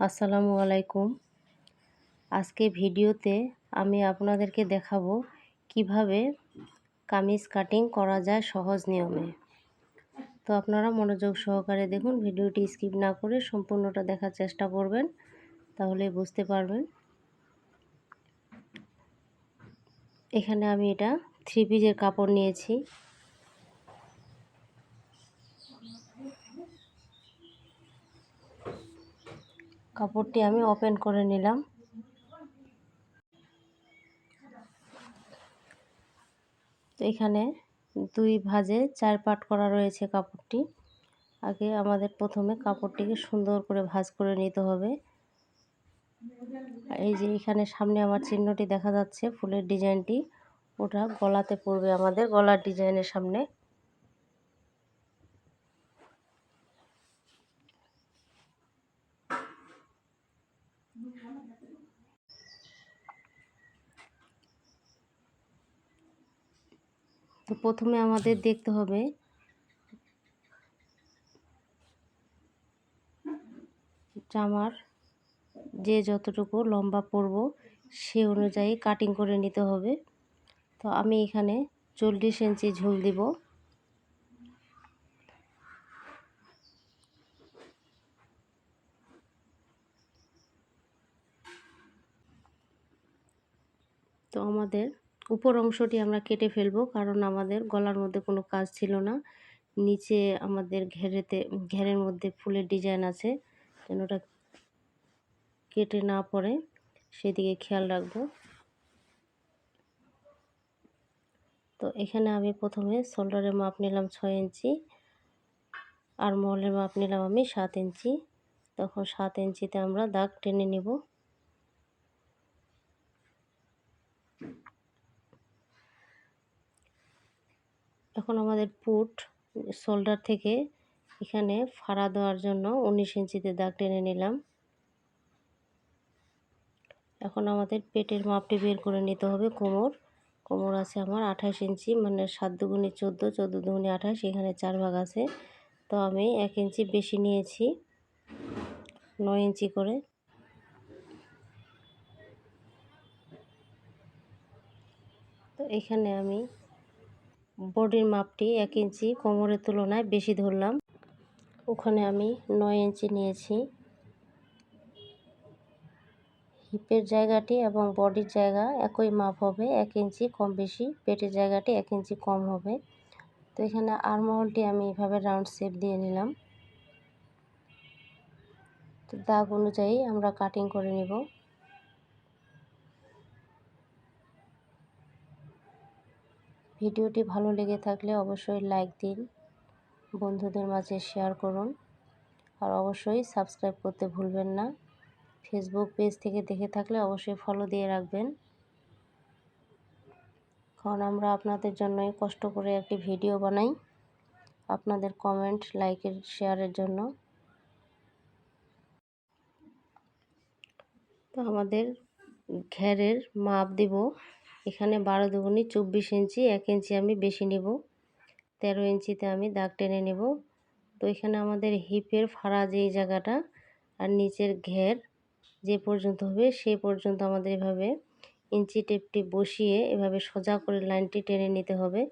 আসসালামু আলাইকুম। আজকে ভিডিওতে আমি আপনাদেরকে দেখাবো কীভাবে কামিজ কাটিং করা যায় সহজ নিয়মে। তো আপনারা মনোযোগ সহকারে দেখুন, ভিডিওটি স্কিপ না করে সম্পূর্ণটা দেখার চেষ্টা করবেন, তাহলে বুঝতে পারবেন। এখানে আমি এটা থ্রি পিজের কাপড় নিয়েছি। কাপড়টি আমি ওপেন করে নিলাম। তো এখানে দুই ভাজে চার পাট করা রয়েছে কাপড়টি। আগে আমাদের প্রথমে কাপড়টিকে সুন্দর করে ভাজ করে নিতে হবে। এই যে এখানে সামনে আমার চিহ্নটি দেখা যাচ্ছে ফুলের ডিজাইনটি। ওটা গলাতে পড়বে আমাদের, গলার ডিজাইনের সামনে। তো প্রথমে আমাদের দেখতে হবে। জামার যে যতটুকু লম্বা পরব, সে অনুযায়ী কাটিং করে নিতে হবে। তো আমি এখানে চল্লিশ ইঞ্চি ঝুল দিব। তো আমাদের উপর অংশটি আমরা কেটে ফেলব, কারণ আমাদের গলার মধ্যে কোনো কাজ ছিল না। নিচে আমাদের ঘেরেতে, ঘেরের মধ্যে ফুলের ডিজাইন আছে, যেন ওটা কেটে না পড়ে, সেদিকে খেয়াল রাখব। তো এখানে আমি প্রথমে শোল্ডারের মাপ নিলাম ছয় ইঞ্চি, আর মহলের মাপ নিলাম আমি সাত ইঞ্চি। তখন সাত ইঞ্চিতে আমরা দাগ টেনে নিব। এখন আমাদের পুট শোল্ডার থেকে এখানে ফাড়া দেওয়ার জন্য উনিশ ইঞ্চিতে দাগ টেনে নিলাম। এখন আমাদের পেটের মাপটি বের করে নিতে হবে। কোমর কোমর আছে আমার আঠাশ ইঞ্চি মানে সাত দুগুনি চোদ্দ চোদ্দ দুগুনি আঠাশ, এখানে চার ভাগ আছে। তো আমি এক ইঞ্চি বেশি নিয়েছি, নয় ইঞ্চি করে। তো এখানে আমি বডির মাপটি এক ইঞ্চি কোমরের তুলনায় বেশি ধরলাম। ওখানে আমি নয় ইঞ্চি নিয়েছি। হিপের জায়গাটি এবং বডির জায়গা একই মাপ হবে, এক ইঞ্চি কম বেশি, পেটের জায়গাটি এক ইঞ্চি কম হবে। তো এখানে আরমহলটি আমি এভাবে রাউন্ড শেপ দিয়ে নিলাম। তো দাগ অনুযায়ী আমরা কাটিং করে নিব। ভিডিওটি ভালো লেগে থাকলে অবশ্যই লাইক দিন, বন্ধুদের মাঝে শেয়ার করুন, আর অবশ্যই সাবস্ক্রাইব করতে ভুলবেন না। ফেসবুক পেজ থেকে দেখে থাকলে অবশ্যই ফলো দিয়ে রাখবেন, কারণ আমরা আপনাদের জন্যই কষ্ট করে একটি ভিডিও বানাই আপনাদের কমেন্ট লাইকের শেয়ারের জন্য। তো আমাদের ঘেরের মাপ দিব। এখানে বারো দুগুনি চব্বিশ ইঞ্চি, এক ইঞ্চি আমি বেশি নেব। তেরো ইঞ্চিতে আমি দাগ টেনে নেব। তো এখানে আমাদের হিপের ফাড়া যে জায়গাটা আর নিচের ঘের যে পর্যন্ত হবে সে পর্যন্ত আমাদের এভাবে ইঞ্চি টেপটি বসিয়ে এভাবে সোজা করে লাইনটি টেনে নিতে হবে।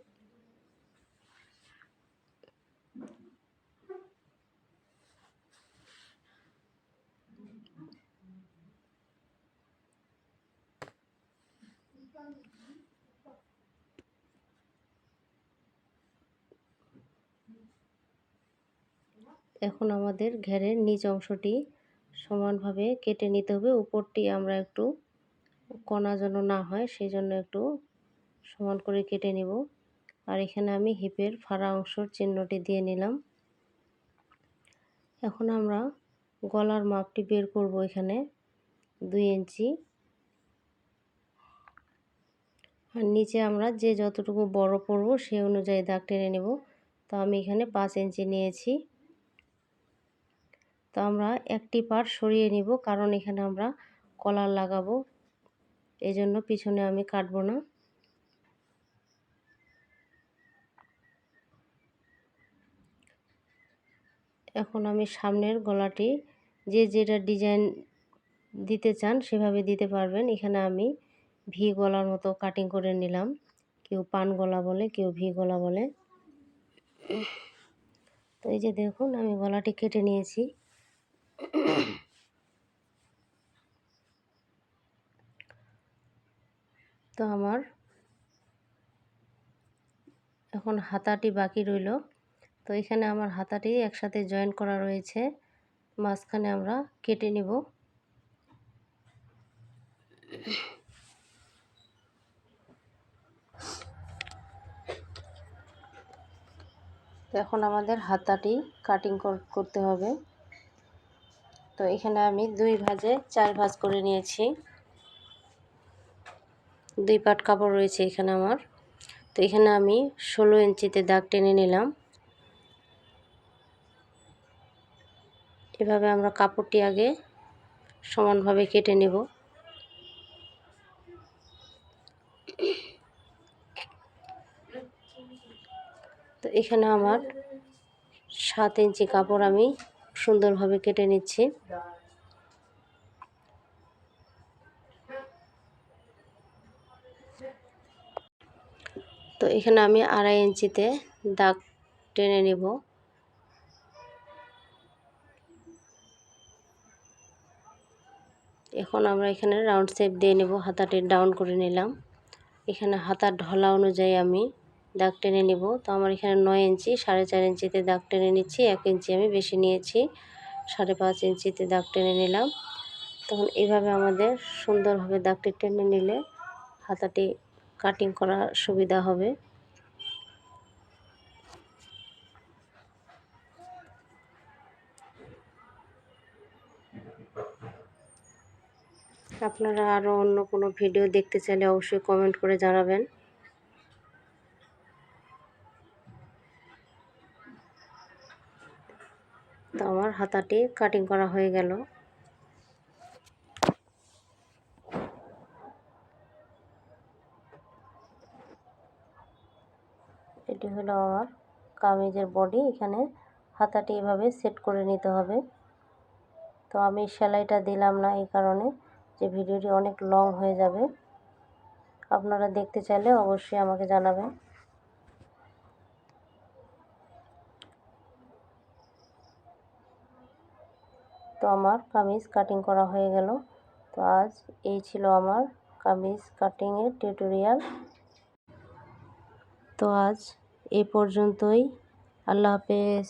এখন আমাদের ঘেরের নিচ অংশটি সমানভাবে কেটে নিতে হবে। উপরটি আমরা একটু কণা যেন না হয় সেই জন্য একটু সমান করে কেটে নিব। আর এখানে আমি হিপের ফাড়া অংশর চিহ্নটি দিয়ে নিলাম। এখন আমরা গলার মাপটি বের করব এখানে দুই ইঞ্চি। আর নিচে আমরা যে যতটুকু বড় পড়ব সেই অনুযায়ী দাগ টেনে নেব। তো আমি এখানে পাঁচ ইঞ্চি নিয়েছি। তো আমরা একটি পার্ট সরিয়ে নিব, কারণ এখানে আমরা কলার লাগাবো। এই জন্য পিছনে আমি কাটবো না। এখন আমি সামনের গলাটি যে যেটা ডিজাইন দিতে চান সেভাবে দিতে পারবেন। এখানে আমি ভি গলার মতো কাটিং করে নিলাম। কেউ পান গলা বলে, কেউ ভি গলা বলে। তো এই যে দেখুন, আমি গলাটি কেটে নিয়েছি। তো আমার এখন হাতাটি বাকি রইল। তো এখানে আমার হাতাটি একসাথে জয়েন করা রয়েছে। মাঝখানে আমরা কেটে নিব। এখন আমাদের হাতাটি কাটিং করতে হবে। তো এখানে আমি দুই ভাজে চার ভাজ করে নিয়েছি। দুই পাট কাপড় রয়েছে এখানে আমার। তো এখানে আমি ষোলো ইঞ্চিতে দাগ টেনে নিলাম। এভাবে আমরা কাপড়টি আগে সমানভাবে কেটে নেব। তো এখানে আমার সাত ইঞ্চি কাপড় আমি সুন্দরভাবে কেটে নিচ্ছি। তো এখানে আমি আড়াই ইঞ্চিতে দাগ টেনে নেব। এখন আমরা এখানে রাউন্ড শেপ দিয়ে নেব, হাতাটি ডাউন করে নিলাম। এখানে হাতার ঢলা অনুযায়ী আমি দাগ টেনে নেব। তো আমার এখানে নয় ইঞ্চি, সাড়ে চার ইঞ্চিতে দাগ টেনে নিচ্ছি, এক ইঞ্চি আমি বেশি নিয়েছি, সাড়ে পাঁচ ইঞ্চিতে দাগ টেনে নিলাম। তখন এইভাবে আমাদের সুন্দরভাবে দাগটি টেনে নিলে হাতাটি কাটিং করা সুবিধা হবে। আপনারা আরও অন্য কোনো ভিডিও দেখতে চাইলে অবশ্যই কমেন্ট করে জানাবেন। তো আমার হাতাটি কাটিং করা হয়ে গেল। এটি হলো আমার কামিজের বডি এখানে হাতাটি এভাবে সেট করে নিতে হবে। তো আমি সেলাইটা দিলাম না এই কারণে যে ভিডিওটি অনেক লং হয়ে যাবে। আপনারা দেখতে চাইলে অবশ্যই আমাকে জানাবেন। তো আমার কামিজ কাটিং করা হয়ে গেল। তো আজ এই ছিল আমার কামিজ কাটিংয়ের টিউটোরিয়াল তো আজ এই পর্যন্তই। আল্লাহ হাফেজ।